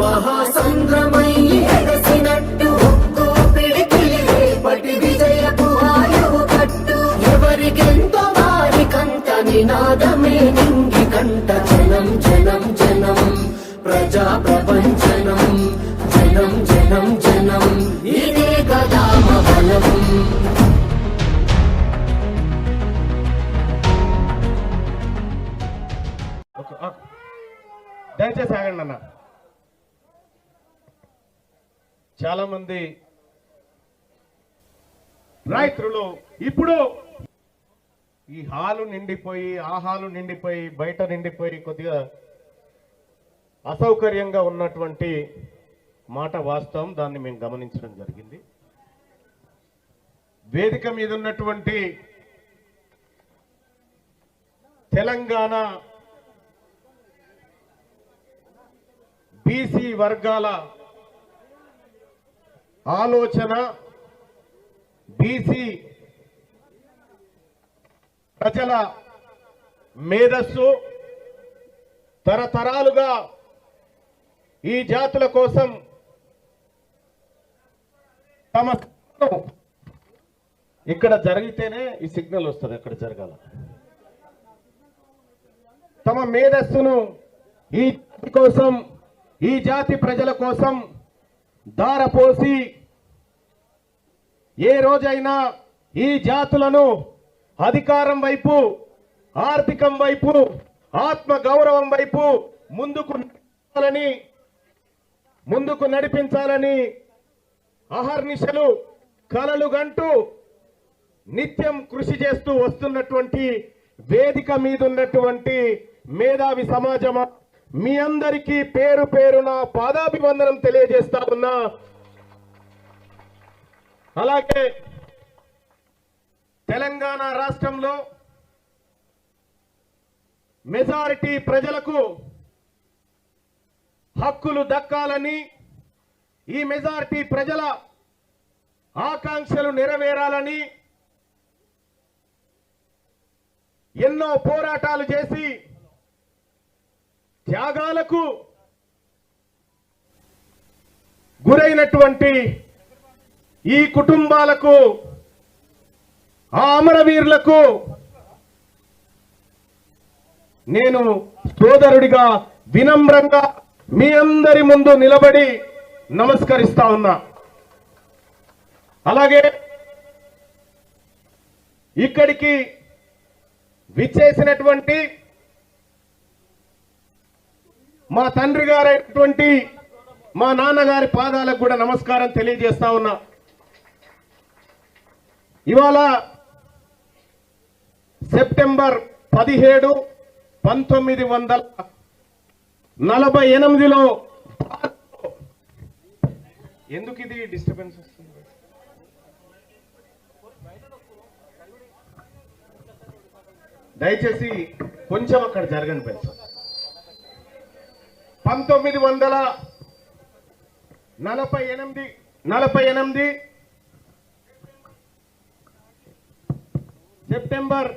మహాసంద్రమై ఎగసినట్టు ఒక్కో పిడికిలి రేపటి విజయపు ఆయువు కట్టు. ఎవరికెంతో వారికంత నినాదమే నింగి కంట జనం జనం జనం. ప్రజా ప్రపంచనం జనం జనం జనం. ఇదే కదా దయచేసి ఆగండి అన్న. చాలా మంది రైతులు ఇప్పుడు ఈ హాలు నిండిపోయి ఆ హాలు నిండిపోయి బయట నిండిపోయి కొద్దిగా అసౌకర్యంగా ఉన్నటువంటి మాట వాస్తవం. దాన్ని మేము గమనించడం జరిగింది. వేదిక మీద ఉన్నటువంటి తెలంగాణ బీసీ వర్గాల ఆలోచన బీసీ ప్రజల మేధస్సు తరతరాలుగా ఈ జాతుల కోసం తమ ఇక్కడ జరిగితేనే ఈ సిగ్నల్ వస్తుంది అక్కడ జరగాల. తమ మేధస్సును ఈ కోసం ఈ జాతి ప్రజల కోసం దారపోసి ఏ రోజైనా ఈ జాతులను అధికారం వైపు ఆర్థికం వైపు ఆత్మ గౌరవం వైపు ముందుకు నడిపించాలని ముందుకు నడిపించాలని అహర్నిశలు కలలు గంటూ నిత్యం కృషి చేస్తూ వస్తున్నటువంటి వేదిక మీద ఉన్నటువంటి మేధావి సమాజమా మీ అందరికీ పేరు పేరున పాదాభివందనం తెలియజేస్తా ఉన్నా. అలాగే తెలంగాణ రాష్ట్రంలో మెజారిటీ ప్రజలకు హక్కులు దక్కాలని ఈ మెజారిటీ ప్రజల ఆకాంక్షలు నెరవేరాలని ఎన్నో పోరాటాలు చేసి త్యాగాలకు గురైనటువంటి ఈ కుటుంబాలకు ఆ అమరవీరులకు నేను సోదరుడిగా వినమ్రంగా మీ అందరి ముందు నిలబడి నమస్కరిస్తా ఉన్నా. అలాగే ఇక్కడికి విచ్చేసినటువంటి మా తండ్రి గారైనటువంటి మా నాన్నగారి పాదాలకు కూడా నమస్కారం తెలియజేస్తా ఉన్నా. ఇవాళ సెప్టెంబర్ పదిహేడు పంతొమ్మిది వందల నలభై ఎనిమిదిలో ఎందుకు ఇది డిస్టర్బెన్స్ వస్తుంది? దయచేసి కొంచెం అక్కడ జరగని పెంచు పంతొమ్మిది వందల నలభై ఎనిమిది నలభై ఎనిమిది సెప్టెంబర్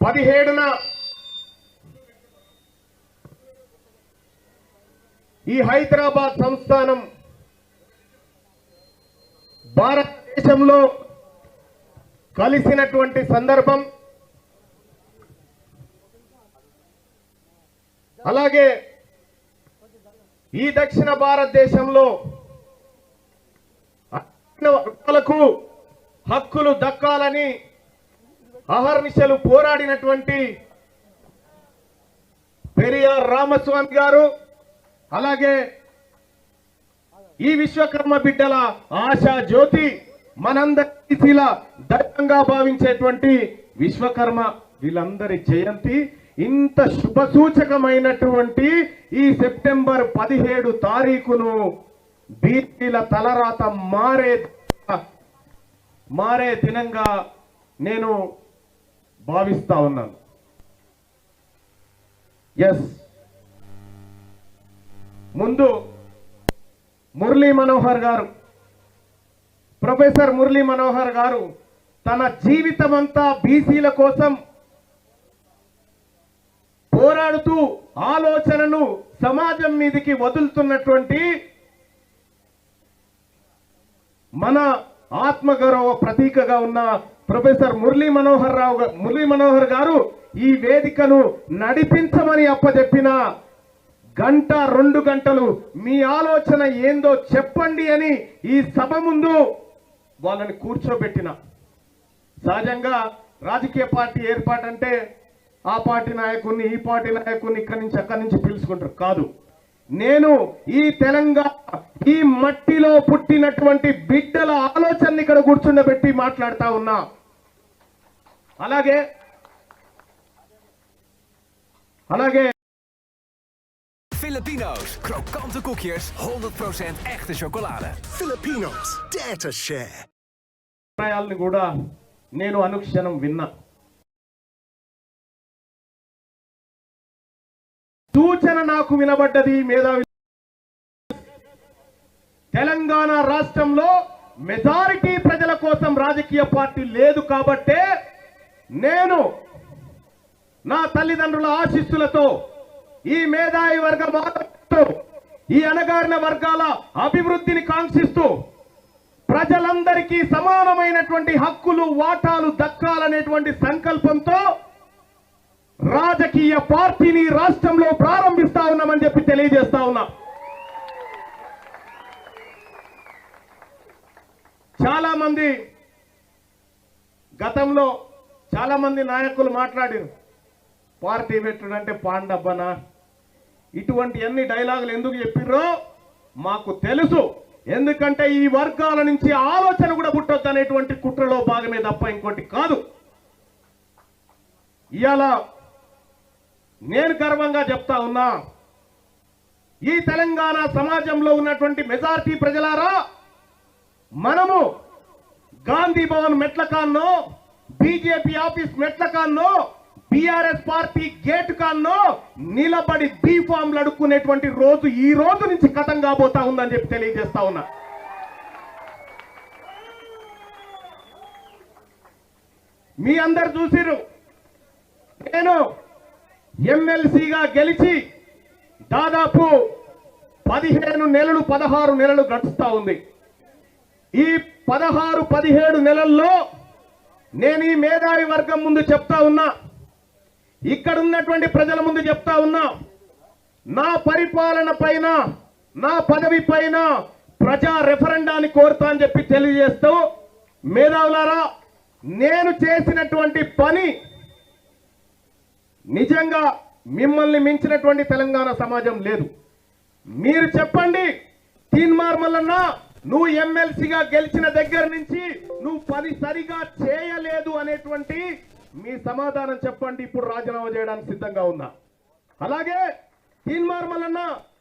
పదిహేడున ఈ హైదరాబాద్ సంస్థానం భారతదేశంలో కలిసినటువంటి సందర్భం అలాగే ఈ దక్షిణ భారతదేశంలో వర్గాలకు హక్కులు దక్కాలని అహర్నిశలు పోరాడినటువంటి పెరియార్ రామస్వామి గారు అలాగే ఈ విశ్వకర్మ బిడ్డల ఆశా జ్యోతి మనందరి దైవంగా భావించేటువంటి విశ్వకర్మ వీళ్ళందరి జయంతి. ఇంత శుభసూచకమైనటువంటి ఈ సెప్టెంబర్ పదిహేడు తారీఖును బీసీల తలరాత మారే మారే దినంగా నేను భావిస్తా ఉన్నాను. ఎస్ ముందు మురళీ మనోహర్ గారు ప్రొఫెసర్ మురళీ మనోహర్ గారు తన జీవితమంతా బీసీల కోసం పోరాడుతూ ఆలోచనను సమాజం మీదకి వదులుతున్నటువంటి మన ఆత్మగౌరవ ప్రతీకగా ఉన్న ప్రొఫెసర్ మురళీ మనోహర్ రావు మురళీ మనోహర్ గారు ఈ వేదికను నడిపించమని అప్పచెప్పిన గంట రెండు గంటలు మీ ఆలోచన ఏందో చెప్పండి అని ఈ సభ ముందు వాళ్ళని కూర్చోబెట్టిన. సహజంగా రాజకీయ పార్టీ ఏర్పాటంటే ఆ పార్టీ నాయకుడిని ఈ పార్టీ నాయకుడిని ఇక్కడి నుంచి అక్కడి నుంచి పిలుచుకుంటారు. కాదు. నేను ఈ తెలంగాణ ఈ మట్టిలో పుట్టినటువంటి బిడ్డల ఆలోచనని ఇక్కడ కూర్చుండబెట్టి మాట్లాడుతా ఉన్నా. అలాగే అలాగే Filipino's, krokante koekjes, 100% echte chocolade. Filipinos, dare to share. అభిప్రాయాలను కూడా నేను అనుక్షణం విన్నా. సూచన నాకు వినబడ్డది మేధావి. తెలంగాణ రాష్ట్రంలో మెజారిటీ ప్రజల కోసం రాజకీయ పార్టీ లేదు కాబట్టే నేను నా తల్లిదండ్రుల ఆశీస్సులతో ఈ మేధావి వర్గం ఆదరణతో ఈ అణగారిన వర్గాల అభివృద్ధిని కాంక్షిస్తూ ప్రజలందరికీ సమానమైనటువంటి హక్కులు వాటాలు దక్కాలనేటువంటి సంకల్పంతో రాజకీయ పార్టీని రాష్ట్రంలో ప్రారంభిస్తా ఉన్నామని చెప్పి తెలియజేస్తా ఉన్నా. చాలా మంది గతంలో చాలా మంది నాయకులు మాట్లాడారు. పార్టీ పెట్టుడంటే పాండబ్బనా? ఇటువంటి అన్ని డైలాగులు ఎందుకు చెప్పిర్రో మాకు తెలుసు. ఎందుకంటే ఈ వర్గాల నుంచి ఆలోచన కూడా పుట్టొద్దు అనేటువంటి కుట్రలో భాగమే తప్ప ఇంకోటి కాదు. ఇవాళ నేను గర్వంగా చెప్తా ఉన్నా ఈ తెలంగాణ సమాజంలో ఉన్నటువంటి మెజార్టీ ప్రజలారా మనము గాంధీ భవన్ మెట్ల కాన్నో బీజేపీ ఆఫీస్ మెట్ల కాన్నో బీఆర్ఎస్ పార్టీ గేట్ కాన్నో నిలబడి బీ ఫామ్లు అడుక్కునేటువంటి రోజు ఈ రోజు నుంచి కథం కాబోతా ఉందని చెప్పి తెలియజేస్తా ఉన్నా. మీ అందరు చూసిరు నేను ఎమ్మెల్సీగా గెలిచి దాదాపు పదిహేను నెలలు పదహారు నెలలు గడుస్తూ ఉంది. ఈ పదహారు పదిహేడు నెలల్లో నేను ఈ మేధావి వర్గం ముందు చెప్తా ఉన్నా ఇక్కడ ఉన్నటువంటి ప్రజల ముందు చెప్తా ఉన్నా నా పరిపాలన పైన నా పదవి పైన ప్రజా రెఫరెండాన్ని కోరుతా అని చెప్పి తెలియజేస్తూ మేధావులారా నేను చేసినటువంటి పని నిజంగా మిమ్మల్ని మించినటువంటి తెలంగాణ సమాజం లేదు. మీరు చెప్పండి తీన్మార్ మల్లన్న నువ్వు ఎమ్మెల్సీగా గెలిచిన దగ్గర నుంచి నువ్వు పని సరిగా చేయలేదు అనేటువంటి మీ సమాధానం చెప్పండి ఇప్పుడు రాజీనామా చేయడానికి సిద్ధంగా ఉన్నా. అలాగే తీన్మార్ మల్లన్న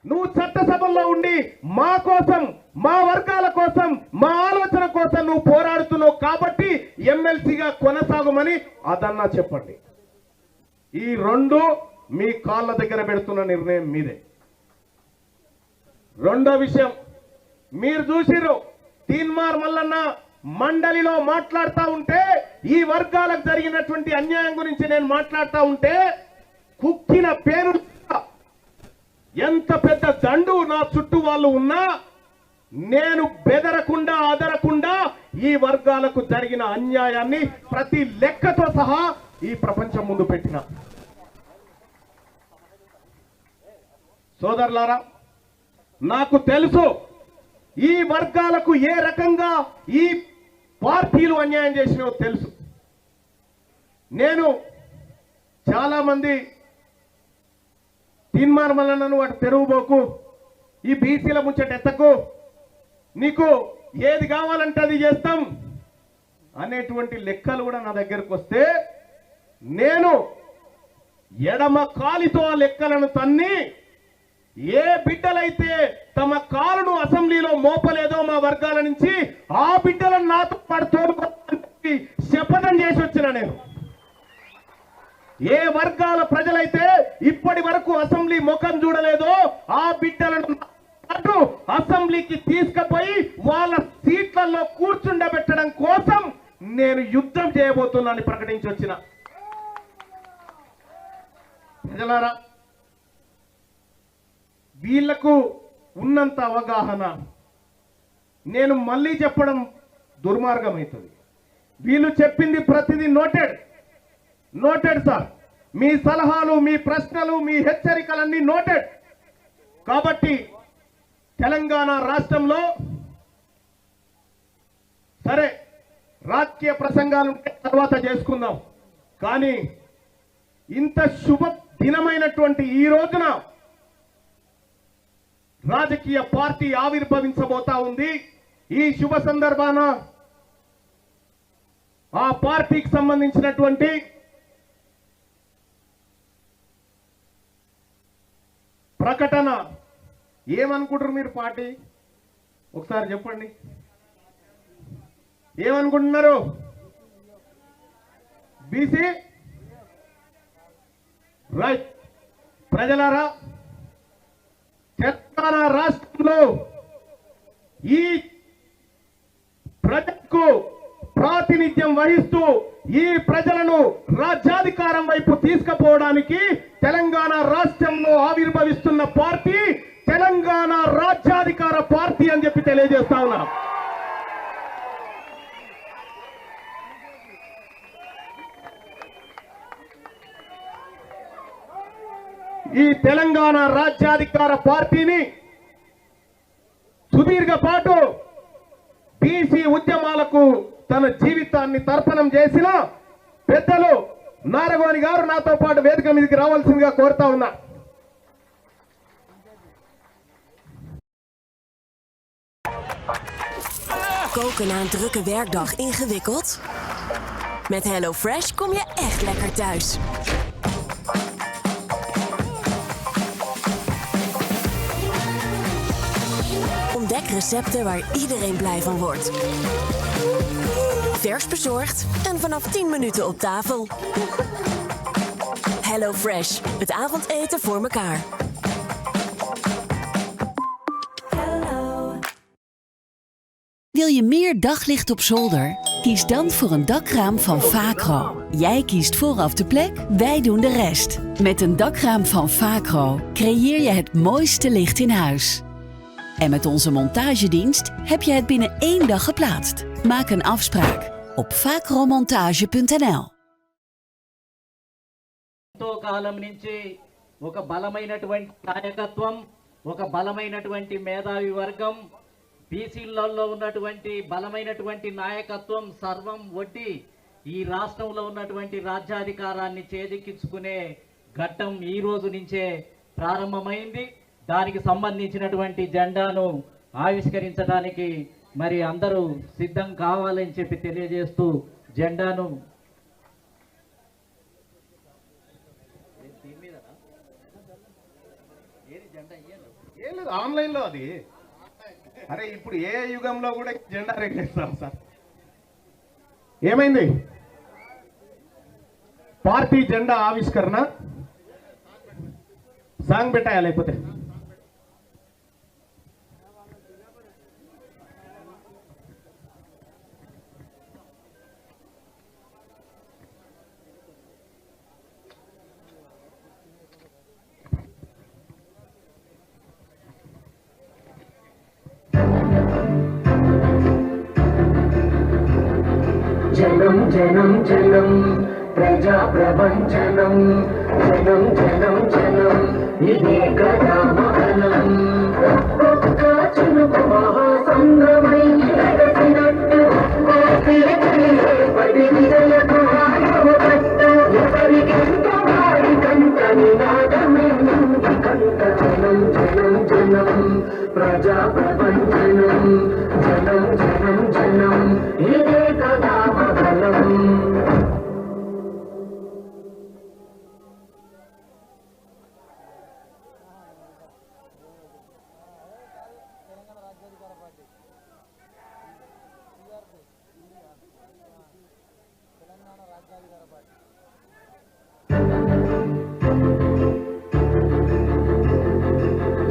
నువ్వు చట్టసభల్లో ఉండి మా కోసం మా వర్గాల కోసం మా ఆలోచన కోసం నువ్వు పోరాడుతున్నావు కాబట్టి ఎమ్మెల్సీగా కొనసాగమని అదన్నా చెప్పండి. ఈ రెండు మీ కాళ్ళ దగ్గర పెడుతున్న నిర్ణయం మీదే. రెండో విషయం మీరు చూసిరు తీన్మార్ మల్లన్న మండలిలో మాట్లాడుతూ ఉంటే ఈ వర్గాలకు జరిగినటువంటి అన్యాయం గురించి నేను మాట్లాడుతూ ఉంటే కుక్కిన పేరు ఎంత పెద్ద దండు నా చుట్టూ వాళ్ళు ఉన్నా నేను బెదరకుండా అదరకుండా ఈ వర్గాలకు జరిగిన అన్యాయాన్ని ప్రతి లెక్కతో సహా ఈ ప్రపంచం ముందు పెట్టిన. సోదరులారా నాకు తెలుసు ఈ వర్గాలకు ఏ రకంగా ఈ పార్టీలు అన్యాయం చేసినో తెలుసు. నేను చాలామంది మంది వాటి తెరువుబోకు ఈ బీసీల ముచ్చట ఎత్తకు నీకు ఏది కావాలంటే అది చేస్తాం అనేటువంటి లెక్కలు కూడా నా దగ్గరకు వస్తే నేను ఎడమ కాలితో ఆ లెక్కలను తన్ని ఏ బిడ్డలైతే తమ కాలును అసెంబ్లీలో మోపలేదో మా వర్గాల నుంచి ఆ బిడ్డ మళ్ళీ చెప్పడం దుర్మార్గం అవుతుంది వీళ్ళు చెప్పింది ప్రతిదీ నోటెడ్. Noted sir. మీ సలహాలు మీ ప్రశ్నలు మీ హెచ్చరికలన్నీ నోటెడ్. కాబట్టి తెలంగాణ రాష్ట్రంలో సరే రాజకీయ ప్రసంగాలు తర్వాత చేసుకుందాం. కానీ ఇంత శుభ దినమైనటువంటి ఈ రోజున రాజకీయ పార్టీ ఆవిర్భవించబోతా ఉంది. ఈ శుభ సందర్భాన ఆ పార్టీకి సంబంధించినటువంటి ప్రకటన ఏమనుకుంటారు మీరు పార్టీ? ఒకసారి చెప్పండి. ఏమనుకుంటున్నారు? బీసీ? రైట్. ప్రజలారా తెలంగాణ రాష్ట్రంలో ఈ ప్రజలకు ప్రాతినిధ్యం వహిస్తూ ఈ ప్రజలను రాజ్యాధికారం వైపు తీసుకుపోవడానికి తెలంగాణ రాష్ట్రంలో ఆవిర్భవిస్తున్న పార్టీ తెలంగాణ రాజ్యాధికార పార్టీ అని చెప్పి తెలియజేస్తా ఉన్నా. ఈ తెలంగాణ రాజ్యాధికార పార్టీని సుదీర్ఘ పాటు బీసీ ఉద్యమాలకు తన జీవితాన్ని తర్పణం చేసిన పెద్దలు నారగోని గారు నాతో పాటు వేదిక మీదకి రావాల్సిందిగా కోరుతా ఉన్నా Koken na een drukke werkdag ingewikkeld? Met HelloFresh kom je echt lekker thuis. Recepten waar iedereen blij van wordt. Vers bezorgd en vanaf 10 minuten op tafel. HelloFresh, het avondeten voor elkaar. Wil je meer daglicht op zolder? Kies dan voor een dakraam van Vacro. Jij kiest vooraf de plek, wij doen de rest. Met een dakraam van Vacro creëer je het mooiste licht in huis. En met onze montagedienst heb je het binnen één dag geplaatst. Maak een afspraak op vacromontage.nl. ఎంతో కాలం నుంచి ఒక బలమైనటువంటి నాయకత్వం ఒక బలమైనటువంటి మేధావి వర్గం బీసీలలో ఉన్నటువంటి బలమైనటువంటి నాయకత్వం సర్వం వడ్డి ఈ రాష్ట్రంలో ఉన్నటువంటి రాజ్యాధికారాన్ని చేజిక్కించుకునే ఘట్టం ఈ రోజు నుంచే ప్రారంభమైంది దానికి సంబంధించినటువంటి జెండాను ఆవిష్కరించడానికి మరి అందరూ సిద్ధం కావాలని చెప్పి తెలియజేస్తూ జెండాను ఆన్లైన్లో అది. అరే ఇప్పుడు ఏ యుగంలో కూడా జెండా రెగ్యులేస్తాం సార్? ఏమైంది? పార్టీ జెండా ఆవిష్కరణ? సాంగ్ పెట్టాయా లేకపోతే? జనం జనం ప్రజా ప్రపంచనం జనం జనం జనం ఇదే కదా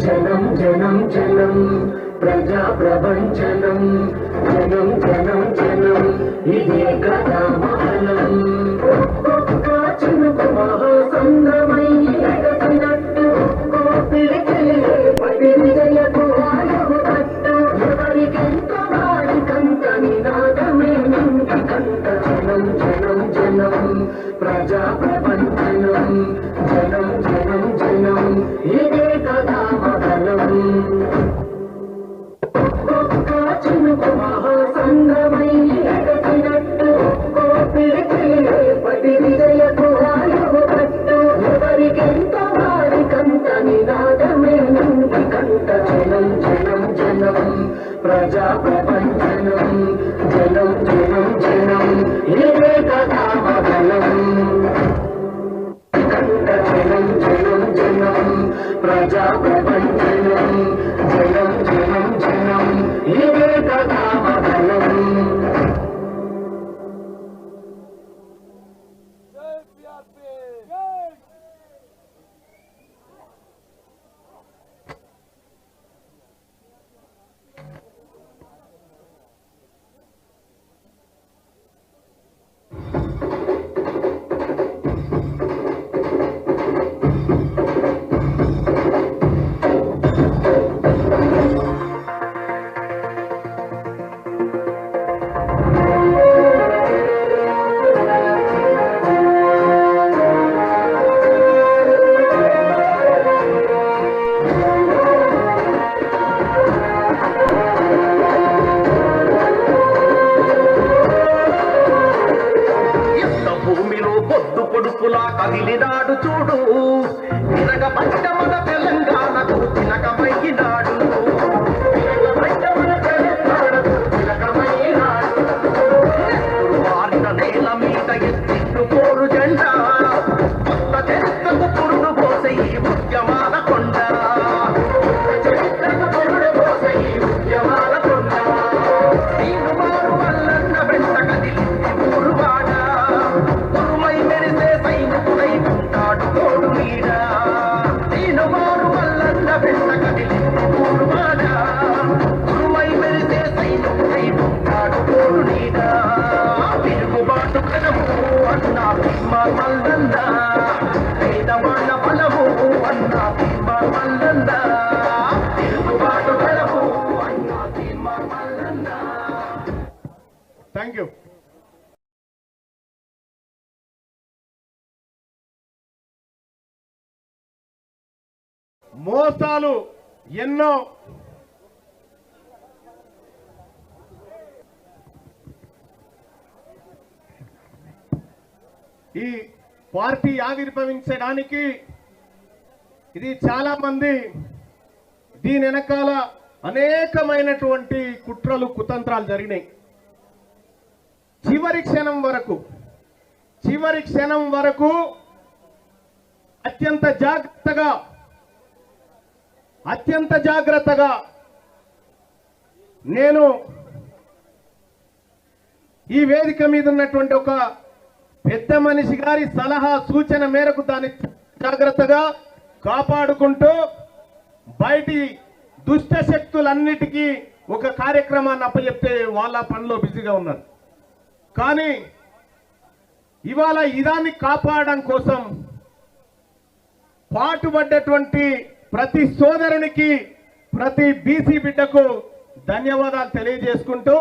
జనం జనం జనం. ప్రజా ప్రపంచనం. జనం జనం జనం. ఇదే కదా మహనం ఒక్కొక్క చినుకు మహాసంద్రమై ప్రజా మోసాలు ఎన్నో. ఈ పార్టీ ఆవిర్భవించడానికి ఇది చాలా మంది దీని వెనకాల అనేకమైనటువంటి కుట్రలు కుతంత్రాలు జరిగినాయి. చివరి క్షణం వరకు చివరి క్షణం వరకు అత్యంత జాగ్రత్తగా అత్యంత జాగ్రత్తగా నేను ఈ వేదిక మీద ఉన్నటువంటి ఒక పెద్ద మనిషి గారి సలహా సూచన మేరకు దాన్ని జాగ్రత్తగా కాపాడుకుంటూ బయటి దుష్ట శక్తులన్నిటికీ ఒక కార్యక్రమాన్ని అప్పచెప్తే వాళ్ళ పనిలో బిజీగా ఉన్నారు. కానీ ఇవాళ ఇదాన్ని కాపాడడం కోసం పాటుపడ్డటువంటి ప్రతి సోదరునికి ప్రతి బీసీ బిడ్డకు ధన్యవాదాలు తెలియజేసుకుంటూ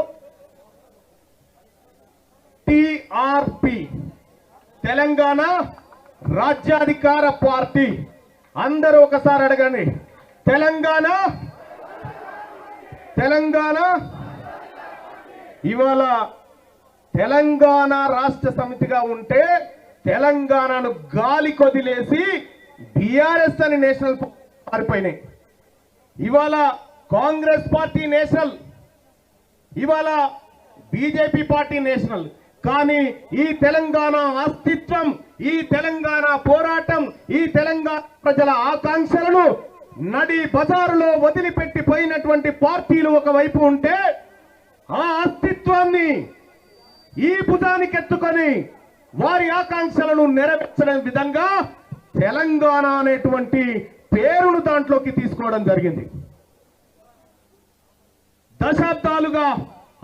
టిఆర్పి తెలంగాణ రాజ్యాధికార పార్టీ. అందరూ ఒకసారి అడగండి. తెలంగాణ తెలంగాణ ఇవాళ తెలంగాణ రాష్ట్ర సమితిగా ఉంటే తెలంగాణను గాలి కొదిలేసి బీఆర్ఎస్ అని నేషనల్ మారిపోయినాయి. ఇవాళ కాంగ్రెస్ పార్టీ నేషనల్ ఇవాళ బీజేపీ పార్టీ నేషనల్. కానీ ఈ తెలంగాణ అస్తిత్వం ఈ తెలంగాణ పోరాటం ఈ తెలంగాణ ప్రజల ఆకాంక్షలను నడి బజారులో వదిలిపెట్టి పోయినటువంటి పార్టీలు ఒకవైపు ఉంటే ఆ అస్తిత్వాన్ని ఈ భుజానికెత్తుకొని వారి ఆకాంక్షలను నెరవేర్చడం విధంగా తెలంగాణ అనేటువంటి పేరును దాంట్లోకి తీసుకోవడం జరిగింది. దశాబ్దాలుగా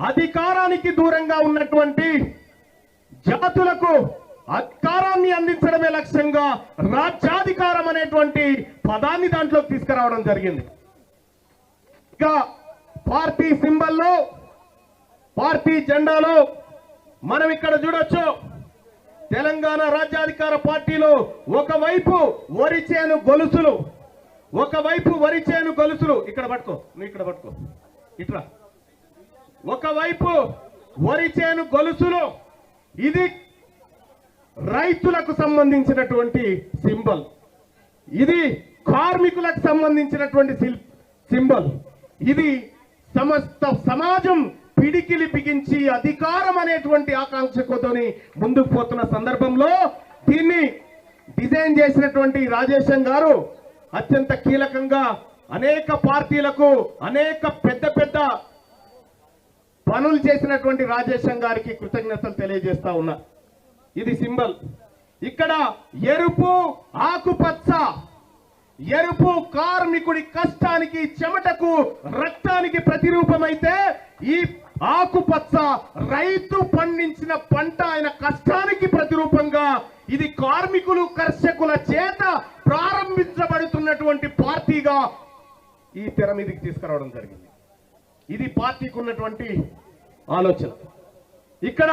అధికారానికి దూరంగా ఉన్నటువంటి జాతులకు అధికారాన్ని అందించడమే లక్ష్యంగా రాజ్యాధికారం అనేటువంటి పదాన్ని దాంట్లోకి తీసుకురావడం జరిగింది. ఇక పార్టీ సింబల్లో పార్టీ జెండాలో మనం ఇక్కడ చూడొచ్చు తెలంగాణ రాజ్యాధికార పార్టీలో ఒకవైపు వరిచేను గొలుసులు ఒకవైపు వరి చేను గొలుసులు ఇక్కడ పట్టుకో నువ్వు ఇక్కడ పట్టుకో. ఇట్లా ఒకవైపు వరి చేను గొలుసులు ఇది రైతులకు సంబంధించినటువంటి సింబల్. ఇది కార్మికులకు సంబంధించినటువంటి సింబల్. ఇది సమస్త సమాజం పిడికిలి బిగించి అధికారం అనేటువంటి ఆకాంక్షతోని ముందుకు పోతున్న సందర్భంలో దీన్ని డిజైన్ చేసినటువంటి రాజేశం గారు అత్యంత కీలకంగా అనేక పార్టీలకు అనేక పెద్ద పెద్ద పనులు చేసినటువంటి రాజేశం గారికి కృతజ్ఞతలు తెలియజేస్తా ఉన్నా. ఇది సింబల్. ఇక్కడ ఎరుపు ఆకుపచ్చ ఎరుపు కార్మికుడి కష్టానికి చెమటకు రక్తానికి ప్రతిరూపమైతే ఈ ఆకుపచ్చ రైతు పండించిన పంట ఆయన కష్టానికి ప్రతిరూపంగా ఇది కార్మికులు కర్షకుల చేత ప్రారంభించబడుతున్నటువంటి పార్టీగా ఈ తెర మీదకి తీసుకురావడం జరిగింది. ఇది పార్టీకి ఉన్నటువంటి ఆలోచన. ఇక్కడ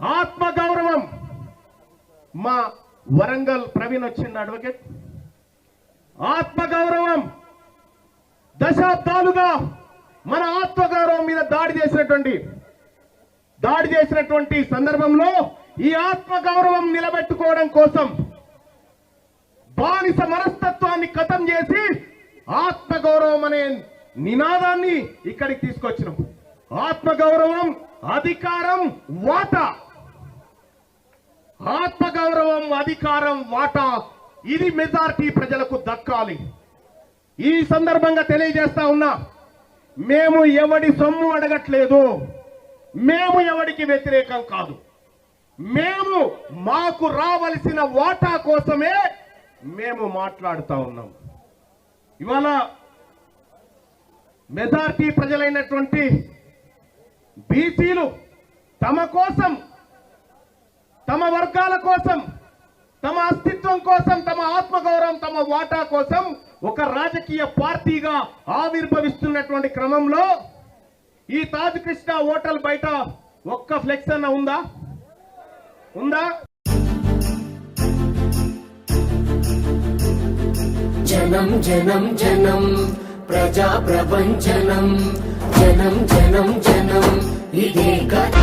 ఆత్మగౌరవం మా వరంగల్ ప్రవీణ్ వచ్చింది అడ్వకేట్. ఆత్మగౌరవం దశాబ్దాలుగా మన ఆత్మగౌరవం మీద దాడి చేసినటువంటి దాడి చేసినటువంటి సందర్భంలో ఈ ఆత్మగౌరవం నిలబెట్టుకోవడం కోసం బానిస మనస్తత్వాన్ని కథం చేసి ఆత్మగౌరవం అనే నినాదాన్ని ఇక్కడికి తీసుకొచ్చినాం. ఆత్మగౌరవం అధికారం వాటా. ఆత్మగౌరవం అధికారం వాటా ఇది మెజార్టీ ప్రజలకు దక్కాలి. ఈ సందర్భంగా తెలియజేస్తా ఉన్నా మేము ఎవడి సొమ్ము అడగట్లేదు. మేము ఎవడికి వ్యతిరేకం కాదు. మేము మాకు రావలసిన వాటా కోసమే మేము మాట్లాడుతూ ఉన్నాం. ఇవాళ మెజార్టీ ప్రజలైనటువంటి బీసీలు తమ కోసం తమ వర్గాల కోసం తమ అస్తిత్వం కోసం తమ ఆత్మగౌరవం తమ వాటా కోసం ఒక రాజకీయ పార్టీగా ఆవిర్భవిస్తున్నటువంటి క్రమంలో ఈ తాజ్ కృష్ణ హోటల్ బయట ఒక్క ఫ్లెక్స్ అన్న ఉందా? ఉందా? జనం జనం జనం ప్రజా ప్రపంచనం. జనం జనం జనం ఇదే కథ